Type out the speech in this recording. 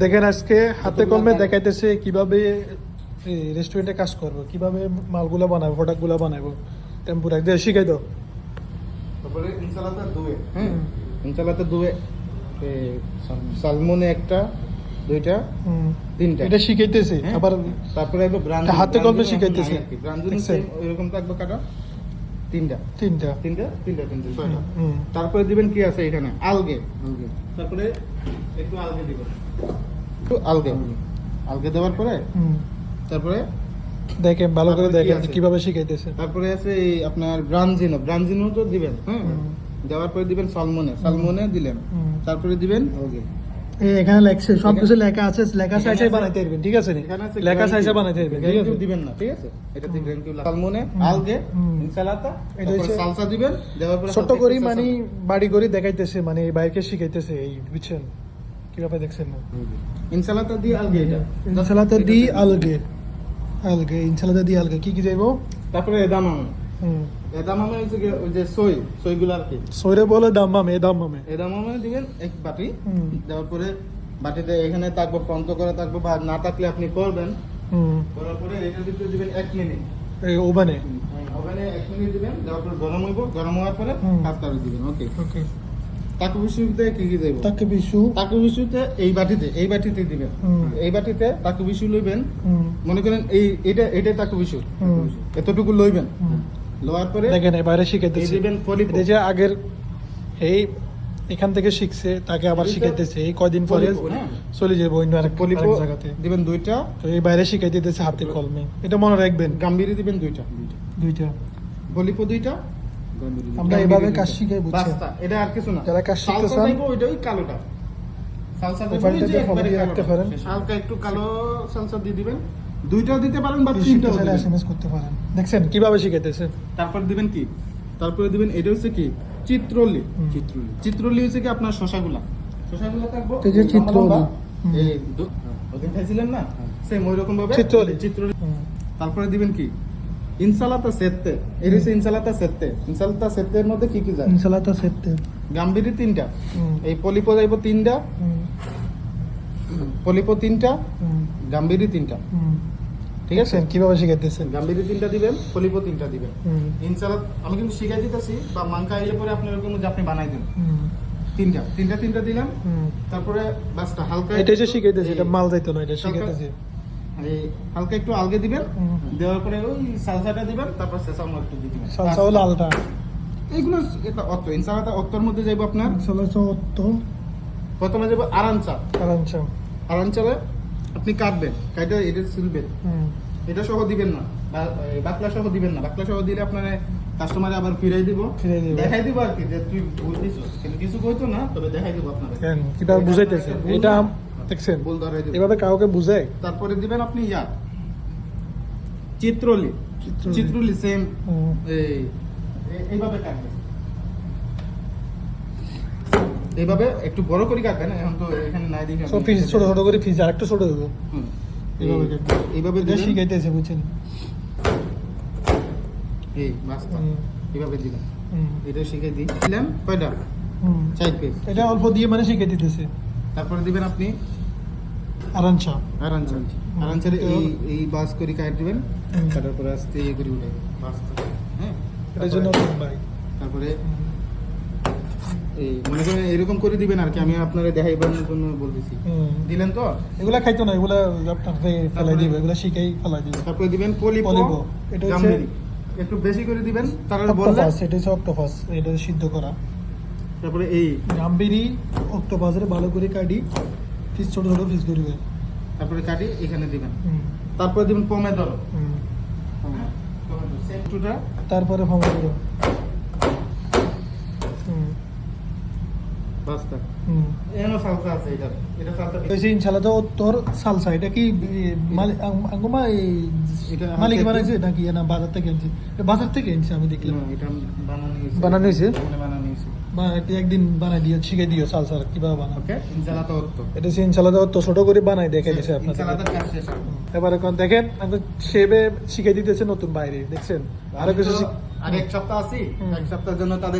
দেখেন আজকে হাতে কলমে দেখাইতেছে কীভাবে রেস্টুরেন্টে কাজ করব কীভাবে মালগুলো বানাবো প্রোডাক্টগুলো বানাবো। টেম্পুরা দিয়ে শিখাই দাও। তারপরে ইনসালাতা দুয়ে। হ্যাঁ ইনসালাতা দুয়ে। সালমনে একটা দুইটা তিনটা। এটা শিখাইতেছে হ্যাঁ। আবার তারপরে একবার ব্রাঞ্জ হাতে কলমে শিখাইতেছে। ব্রাঞ্জুন? এরকম থাকবে কাটা। তিনটা। তিনটা। তিনটা? তিনটা তিনটা ছয়টা। তারপরে দিবেন কি আছে এখানে? আলগে। আলগে। তারপরে একটু আলগে দিবেন। আলগে। আলগে দেওয়ার পরে তারপরে দেখেন ভালো করে দেখেন কীভাবে শিখাইতেছে। তারপরে আছে এই আপনার ব্রাঞ্জিনো ব্রাঞ্জিনো তো দিবেন হ্যাঁ? দেওয়ার পরে দিবেন সালমনে। সালমনে দিলেন। তারপরে দিবেন এই এখানে লেখছে সব কিছু লেখা আছে লেখা সাইজে বানাইতে পারবেন ঠিক আছে লেখা সাইজে বানাইতে পারবেন ঠিক আছে দিবেন না ঠিক আছে? হুম। গ্রান কিউ সালমনে আলগে। ইনসালাতা এটা সালসা দিবেন দেওয়ার পরে হালকা করি মানে বাড়ি করে দেখাইতেছে মানে বাইকে শিখাইতেছে এই বুঝছেন? কীভাবে দেখছেন না? ইনসালাতা দিয়ে আলগে এটা। ইনসালাতা দি আলগে। আলগে ইনসালাতা দি আলগে। কি কি যাইবো তারপরে এদামাম। হুম। এদামামে হচ্ছে ওই যে সই সইগুলো আর কি। সৈরে বলে দাম্মামে এ দাম্মামে এদামামে দিবেন এক বাটি। হুম। দেওয়ার পরে বাটিতে এখানে থাকব ফ্রন্ত করে থাকব বা না থাকলে আপনি করবেন। হুম। করার পরে এটার ভিতরে দিবেন এক মিনিট। এই ওভেনে? ওভেনে এক মিনিট দিবেন। দেওয়ার পর গরম হইব। গরম হওয়ার পরে হুম। কাজটা দিবেন। ওকে। ওকে। তাকু বিশুতে কি কি দেব? তাকে বিশু। তাকু বিশুতে এই বাটিতে এই বাটিতে দিবেন। এই বাটিতে তাকু বিশু লইবেন। মনে করেন এই এটা এটা তাকু বিশু। এতটুকু লইবেন। লওয়ার পরে দেখেন এবারে এই শিখাইতেছে দিবেন পলিপ এটা যে আগের এই এখান থেকে শিখছে তাকে আবার শিখাইতেছে। এই কয়দিন পরে হ্যাঁ। চলে যাব অন্য আরেক পলিপ জায়গাতে। দিবেন দুইটা। তো এই বাইরে শিখাই দিতেছে হাতে কলমে। এটা মনে রাখবেন। গাম্ভীরি দিবেন দুইটা। দুইটা। বলিপো দুইটা। আমরা এভাবে। কাজ বুঝছেন এটা আর কিছু না। যারা কাজ শিখতে চান- চাইব ওইটা ওই কালোটা। সালসা চাইব প্রোফাইলটা ওই যে দিয়ে follow একবারে দিয়ে রাখতে কালোটা। পারেন। হালকা একটু কালো সালসা দিয়ে দিবেন। দুইটাও দিতে পারেন বা তিনটাও দিবেন। এসএমএস করতে পারেন। দেখছেন? কীভাবে শিখাইতেছে? তারপর দিবেন কি? তারপরে দিবেন এটা হচ্ছে কি? চিত্রলি। চিত্রলি। চিত্রলি হচ্ছে কি? আপনার শশাগুলা। শশাগুলা থাকব এই যে চিত্রলি। এই ওদিন খাইছিলেন না? সেম ওই রকম ভাবে চিত্রলি। চিত্রলি তারপরে দিবেন কি? ইনসালাতা সেত্তে। এর হচ্ছে ইনসালাতা সেত্তে। ইনসালাতা সেত্তের মধ্যে কি কি যায়? ইনসালাতা সেতে গাম্ভীরি তিনটা। এই পলিপো যাইব তিনটা। পলিপো তিনটা গাম্ভীরি তিনটা। ঠিক আছে? কীভাবে শিখাইতেছে গাম্ভীরি তিনটা দিবেন পলিপো তিনটা দিবেন। ইনসালাত আমি কিন্তু শিখাই দিতেছি বা মাংকা আইলে পরে আপনি এরকম যে আপনি বানাই দেন। তিনটা তিনটা তিনটা দিলাম। তারপরে বাসটা হালকা এটা যে শিখাইতেছে এটা মাল যাইতো না এটা শিখাইতেছে। এই হালকা একটু আলগে দিবেন দেওয়ার পরে ওই সালসাটা দিবেন তারপর শেষানো একটু দিয়ে দিবেন। সালসা হলো আলটা এইগুলো এটা অত্ত ইনসালাতা অত্তর মধ্যে যাইব আপনার? সালসা অত্ত প্রথমে যাব আরাঞ্চা। আরামসা আরাঞ্চালে আপনি কাটবেন কাটে এটা সিলবেন। এটা সহ দিবেন না বাকলা সহ দিবেন না। বাকলা সহ দিলে আপনার কাস্টমারে আবার ফিরাই দিব। দেখাই দিব আর কি যে তুই ভুল দিছিস। কিন্তু কিছু কইতো না তবে দেখাই দিব আপনার। কেন? কীভাবে বুঝাইতেছে। এটা দেখছেন? ভুল ধরাই দিব। এভাবে কাউকে বুঝায়? তারপরে দিবেন আপনি ইয়া চিত্রলি। চিত্রলি। সেম এই এই- এইভাবে কাটবেন এইভাবে একটু বড় করে কাটবেন এখন তো এখানে নাই দেখি সব পিস ছোট ছোট করে পিস আরেকটু ছোট দেবো। এইভাবে এইভাবে শিখাইতেছে বুঝছেন? এই মাছটা এইভাবে দিবেন। এটা শিখে দিই। দিলাম কয়টা? হুম। চার পিস এটা অল্প দিয়ে মানে শিখাই দিতেছে। তারপরে দিবেন আপনি এই এই বাস করে কাট দিবেন? কাটার পরে আস্তে ইয়ে করে উঠে হ্যাঁ? এটার জন্য তারপরে- এই মনে করেন এরকম করে দিবেন আর কি আমি আপনারা দেখাইবার জন্য বলতেছি। দিলেন তো? এগুলা খাইতো না এগুলা আপনার ফেলাই দিবে এগুলা শিখাই ফেলাই দিবে। তারপরে দিবেন। এটা হচ্ছে- একটু বেশি করে দিবেন তারা বললে এটা হচ্ছে অক্টোপাস এটা সিদ্ধ করা। তারপরে এই। গাম্বিরি অক্টোপাসের ভালো করে কাটি। পিস ছোট ছোট পিস করবে তারপরে কাটি এখানে দিবেন। তারপরে দিবেন পমেদর হুম। তারপরে না বাজার থেকে আনছে। বাজার থেকে আনছে আমি দেখলাম। এটা বানানো হয়েছে। বানানো হয়েছে? বা এটা একদিন বানাই দিও শিখে দিও সালসা কীভাবে বানাবে ওকে ইনশাআল্লাহ তো এটা সে ইনশাল্লাহ তো ছোট করে বানাই দেখে দিছে আপনাদের। এবারে দেখেন শিখে দিতেছে নতুন বাইরে দেখছেন? আরও কিছু এক সপ্তাহ আছি এক সপ্তাহের জন্য তাদের